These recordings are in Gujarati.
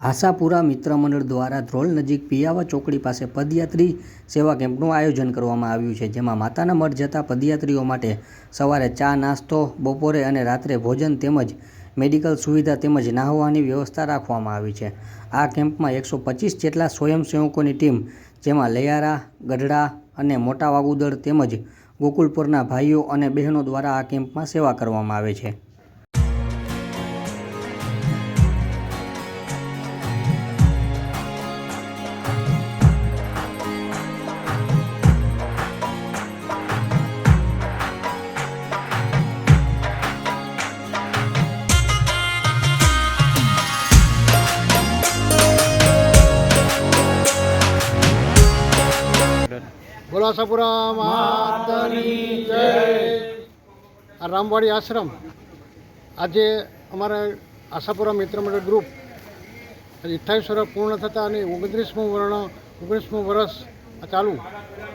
આશાપુરા મિત્ર મંડળ દ્વારા ધ્રોલ નજીક પિયાવા ચોકડી પાસે પદયાત્રી સેવા કેમ્પનું આયોજન કરવામાં આવ્યું છે, જેમાં માતાના મઢ જતા પદયાત્રીઓ માટે સવારે ચા, નાસ્તો, બપોરે અને રાત્રે ભોજન તેમજ મેડિકલ સુવિધા તેમજ નાહવાની વ્યવસ્થા રાખવામાં આવી છે. આ કેમ્પમાં એકસો પચીસ જેટલા સ્વયંસેવકોની ટીમ, જેમાં લૈયારા, ગઢડા અને મોટા વાગુદળ તેમજ ગોકુલપુરના ભાઈઓ અને બહેનો દ્વારા આ કેમ્પમાં સેવા કરવામાં આવે છે. બોલો જય. આ રામવાડી આશ્રમ આજે અમારા આશાપુરા મિત્ર મંડળ ગ્રુપ અઠ્ઠાવીસ વર્ષ પૂર્ણ થતાં અને ઓગણત્રીસમું વર્ણ, ઓગણીસમું વર્ષ ચાલુ.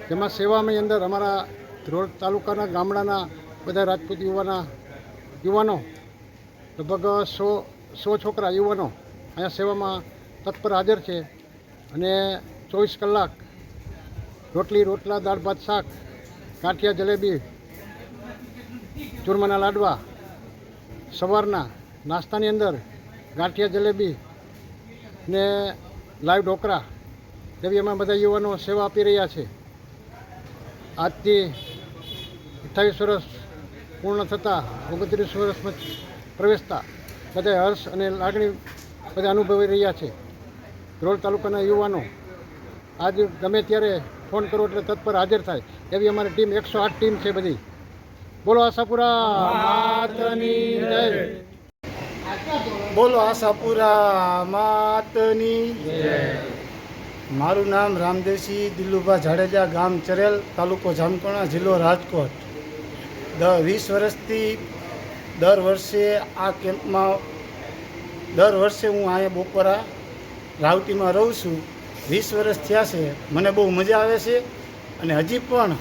જેમાં સેવામાં અંદર અમારા ધ્રોળ તાલુકાના ગામડાના બધા રાજપૂત યુવાના યુવાનો, લગભગ સો સો છોકરા યુવાનો અહીંયા સેવામાં તત્પર હાજર છે અને ચોવીસ કલાક રોટલી, રોટલા, દાળ, ભાત, શાક, ગાંઠિયા, જલેબી, ચૂરમાના લાડવા, સવારના નાસ્તાની અંદર ગાંઠિયા, જલેબી ને લાઈવ ઢોકળા. એવી એમાં બધા યુવાનો સેવા આપી રહ્યા છે. આજથી અઠ્ઠાવીસ વર્ષ પૂર્ણ થતાં, ઓગણત્રીસ વર્ષમાં પ્રવેશતા બધા હર્ષ અને લાગણી બધા અનુભવી રહ્યા છે. ધ્રોલ તાલુકાના યુવાનો, આજ ગમે ત્યારે ફોન કરો એટલે તત્પર હાજર થાય. એવી અમારી ટીમ એકસો આઠ ટીમ છે બધી. બોલો આશાપુરા બોલો આશાપુરા માતની મારું નામ રામદેવસિંહ દિલ્લુભા જાડેજા ગામ ચરેલ તાલુકો જામકણા જિલ્લો રાજકોટ. દ વીસ વર્ષથી દર વર્ષે આ કેમ્પમાં દર વર્ષે હું અહીંયા બપોરા રાવટીમાં રહું છું. વીસ વર્ષ થયા છે. મને બહુ મજા આવે છે અને હજી પણ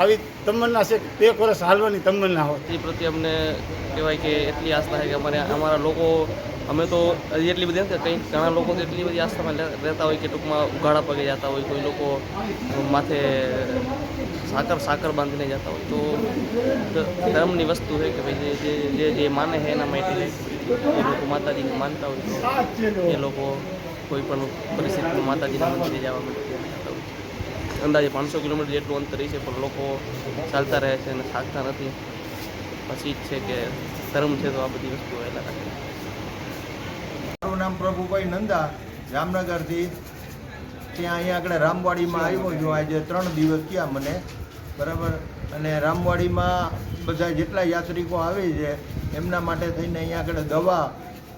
આવી તમન્ના છે બે વર્ષ હાલવાની તમન્ના હોય. એ પ્રત્યે અમને કહેવાય કે એટલી આસ્થા છે કે અમારે અમારા લોકો, અમે તો હજી એટલી બધી નથી, કંઈ ઘણા લોકો તો એટલી બધી આસ્થામાં રહેતા હોય કે ટૂંકમાં ઉઘાડા પગે જતા હોય, કોઈ લોકો માથે સાકર સાકર બાંધીને જતા હોય. તો ધર્મની વસ્તુ છે કે ભાઈ જે જે જે માને છે એના માટે એ લોકો માતાજીને માનતા હોય એ લોકો કોઈ પણ પરિસ્થિતિમાં માતાજીના મંદિરે જવા માટે. અંદાજે પાંચસો કિલોમીટર જેટલું અંતર છે, પણ લોકો ચાલતા રહે છે અને થાકતા નથી. પછી જ છે કે ધર્મ છે તો આ બધી વસ્તુઓ વહેલા રાખે. મારું નામ પ્રભુભાઈ નંદા જામનગરથી ત્યાં અહીંયા આગળ રામવાડીમાં આવ્યો છું. આજે ત્રણ દિવસ થયા મને. બરાબર? અને રામવાડીમાં બધા જેટલા યાત્રિકો આવે છે, એમના માટે થઈને અહીંયા આગળ દવા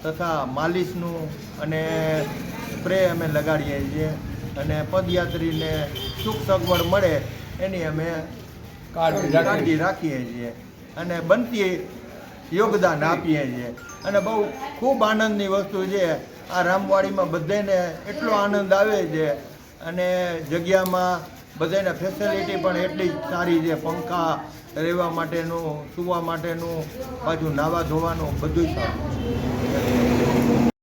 તથા માલિશનું અને સ્પ્રે અમે લગાડીએ છીએ અને પદયાત્રીને સુખ સગવડ મળે એની અમે કાળજી રાખીએ છીએ. અને બનતી યોગદાન આપીએ છીએ. અને બહુ ખૂબ આનંદની વસ્તુ છે આ રામવાડીમાં બધાને એટલો આનંદ આવે છે અને જગ્યામાં બધાને ફેસિલિટી પણ એટલી જ સારી છે પંખા રહેવા માટેનું સૂવા માટેનું પાછું નાવા ધોવાનું બધું સારું.